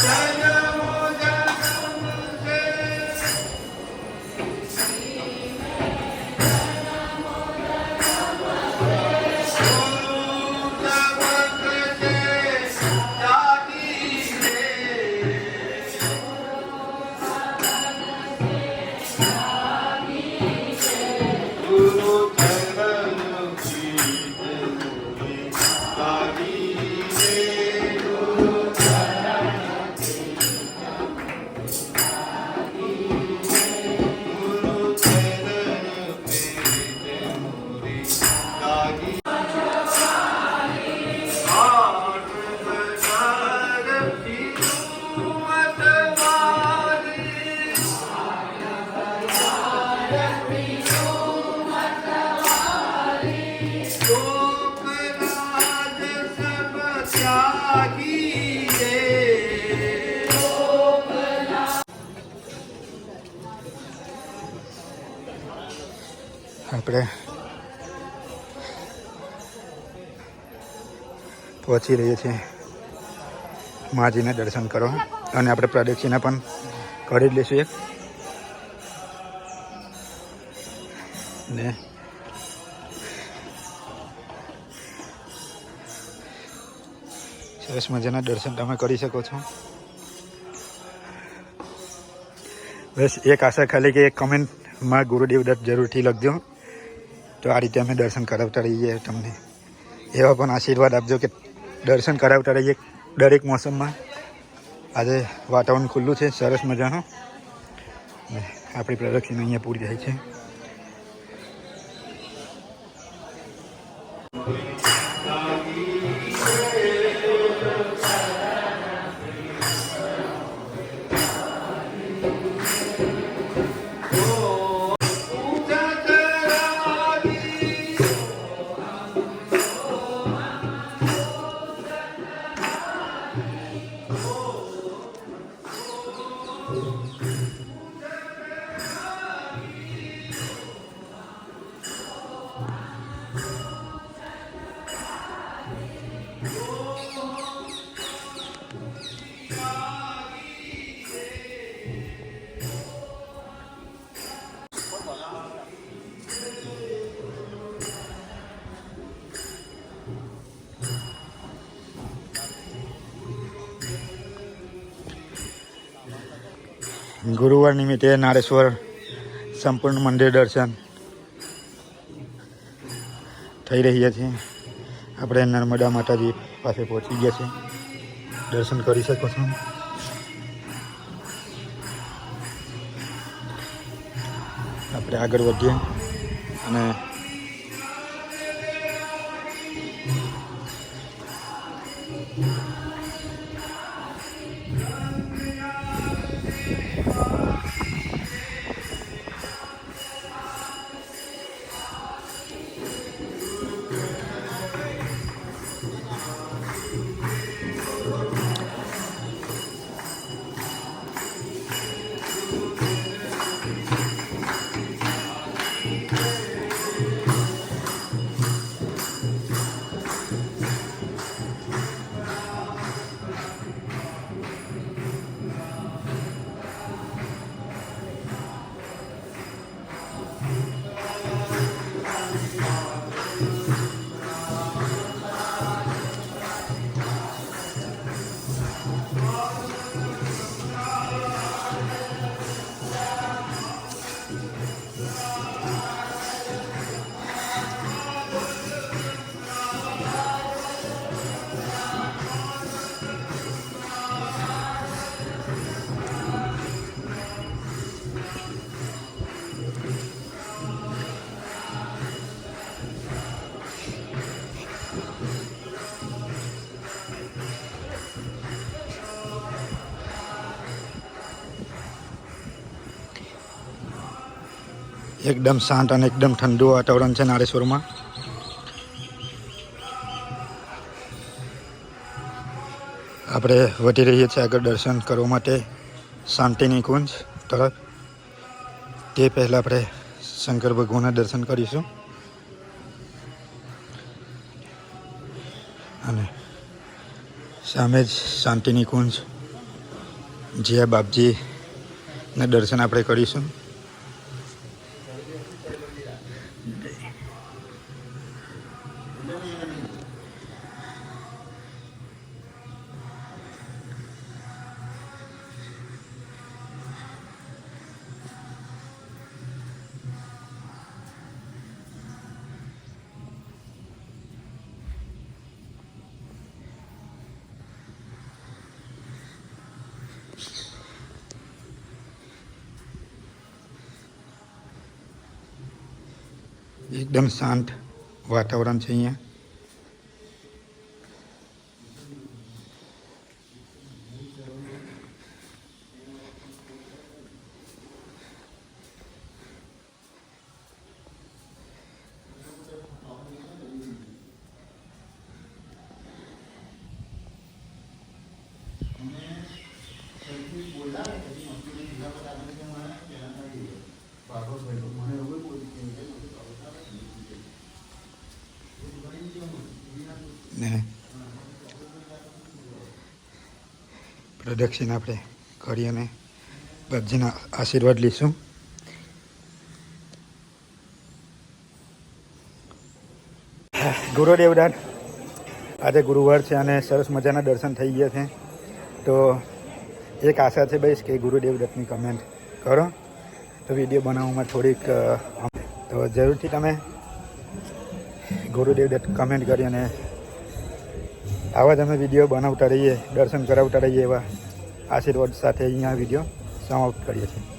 ¡Gracias! આપણે પહોંચી રહીએ છીએ. માજીને દર્શન કરો. અને આપણે પ્રદક્ષિણા પણ કરી લઈશું એક. ને સરસ મજાના દર્શન તમે કરી શકો છો. બસ એક આશા ખાલી કે એક કમેન્ટમાં ગુરુદેવ દત્ત જરૂરથી લખજો. તો આ રીતે અમે દર્શન કરાવતા રહીએ તમને. એવા પણ આશીર્વાદ આપજો કે દર્શન કરાવતા રહીએ દરેક મોસમમાં. આજે વાતાવરણ ખુલ્લું છે, સરસ મજાનું. આપણી પ્રદક્ષિણા અહીંયા પૂરી થાય છે. ગુરુવાર નિમિત્તે નારેશ્વર સંપૂર્ણ મંદિર દર્શન થઈ રહ્યા છે. આપણે નર્મદા માતાજી પાસે પહોંચી ગયા છે. દર્શન કરી શકો છો. આપણે આગળ વધીએ અને એકદમ શાંત અને એકદમ ઠંડુ વાતાવરણ છે નારેશ્વરમાં. આપણે વધી રહીએ છીએ આગળ દર્શન કરવા માટે શાંતિની કુંજ તરફ. તે પહેલાં આપણે શંકર ભગવાનના દર્શન કરીશું. અને સામે જ શાંતિની કુંજ. જ્યાં બાપજીના દર્શન આપણે કરીશું. એકદમ શાંત વાતાવરણ છે અહીંયા ને પ્રદક્ષિણ આપણે કરી અને બાપજીના આશીર્વાદ લઈશું. ગુરુદેવદાન, આજે ગુરુવાર છે અને સરસ મજાના દર્શન થઈ ગયા છે. તો એક આશા છે ભાઈ કે ગુરુદેવ દત્તની કમેન્ટ કરો. તો વીડિયો બનાવવામાં થોડીક તો જરૂરથી તમે ગુરુદેવ દત્ત કમેન્ટ કરી અને આવા જ અમે વીડિયો બનાવતા રહીએ, દર્શન કરાવતા રહીએ એવા આશીર્વાદ સાથે અહીંયા વીડિયો સમાપ્ત કરીએ છીએ.